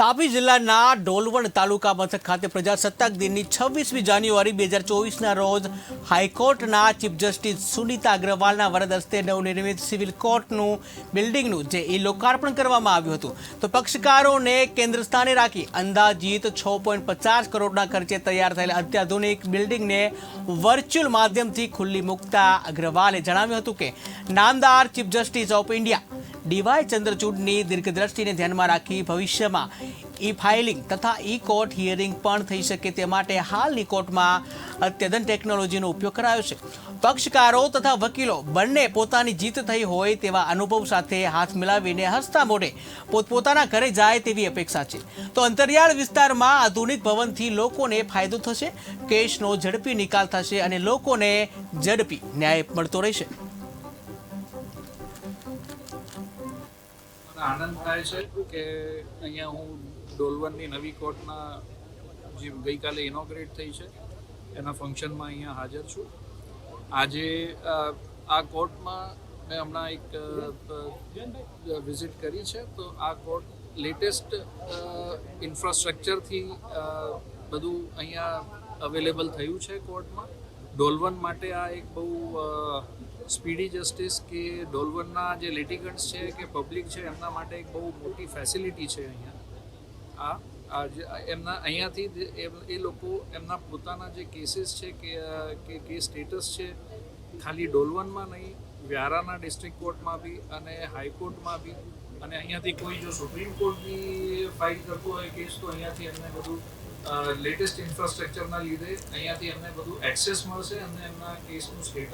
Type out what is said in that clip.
તાપી જિલ્લાના ડોલવણ તાલુકા મથક ખાતે પ્રજાસત્તાક દિનની છવ્વીસમી જાન્યુઆરી બે હજાર ચોવીસના રોજ હાઈકોર્ટના ચીફ જસ્ટિસ સુનીતા અગ્રવાલના વરદ હસ્તે નવનિર્મિત સિવિલ કોર્ટનું બિલ્ડિંગનું જે ઈ લોકાર્પણ કરવામાં આવ્યું હતું. તો પક્ષકારોને કેન્દ્ર સ્થાને રાખી અંદાજીત છ પોઈન્ટ પચાસ કરોડના ખર્ચે તૈયાર થયેલ અત્યાધુનિક બિલ્ડિંગને વર્ચ્યુઅલ માધ્યમથી ખુલ્લી મૂકતા અગ્રવાલે જણાવ્યું હતું કે, નામદાર chief justice of India DY ચંદ્રચૂડની દીર્ઘદ્રષ્ટિને ધ્યાનમાં રાખી ભવિષ્યમાં ઈ ફાઇલિંગ તથા ઈ કોર્ટ હિયરિંગ પણ થઈ શકે તે માટે હાલની કોર્ટમાં અત્યધન ટેકનોલોજીનો ઉપયોગ કરાયો છે. પક્ષકારો તથા વકીલો બંને પોતાની જીત થઈ હોય તેવા અનુભવ સાથે હાથ મિલાવીને હસતા મોઢે પોતપોતાના ઘરે જાય તેવી અપેક્ષા છે. તો અંતરિયાળ વિસ્તારમાં આધુનિક ભવનથી લોકોને ફાયદો થશે? કેસનો ઝડપી નિકાલ થશે અને લોકોને ઝડપી ન્યાય મળતો રહેશે. આનંદ થાય છે કે અહીંયા હું ડોલવનની નવી કોર્ટના જે ગઈકાલે ઇનોગ્રેટ થઈ છે, એના ફંક્શનમાં અહીંયા હાજર છું. આજે આ કોર્ટમાં મેં હમણાં એક વિઝિટ કરી છે. તો આ કોર્ટ લેટેસ્ટ ઇન્ફ્રાસ્ટ્રક્ચરથી બધું અહીંયા અવેલેબલ થયું છે કોર્ટમાં. ડોલવન માટે આ એક બહુ સ્પીડી જસ્ટિસ કે ડોલવનના જે લિટિગન્ટ્સ છે કે પબ્લિક છે, એમના માટે એક બહુ મોટી ફેસિલિટી છે અહીંયા. આ એમના, અહીંયાથી એ લોકો એમના પોતાના જે કેસીસ છે કે કે કે સ્ટેટસ છે, ખાલી ડોલવનમાં નહીં, વ્યારાના ડિસ્ટ્રિક્ટ કોર્ટમાં બી અને હાઈકોર્ટમાં બી. અને અહીંયાથી કોઈ જો સુપ્રીમ કોર્ટ બી ફાઇલ કરતો હોય કેસ તો અહીંયાથી એમને બધું લેટેસ્ટ ઇન્ફ્રાસ્ટ્રક્ચરના લીધે અહીંયાથી એમને બધું એક્સેસ મળશે અને એમના કેસનું સ્ટેટસ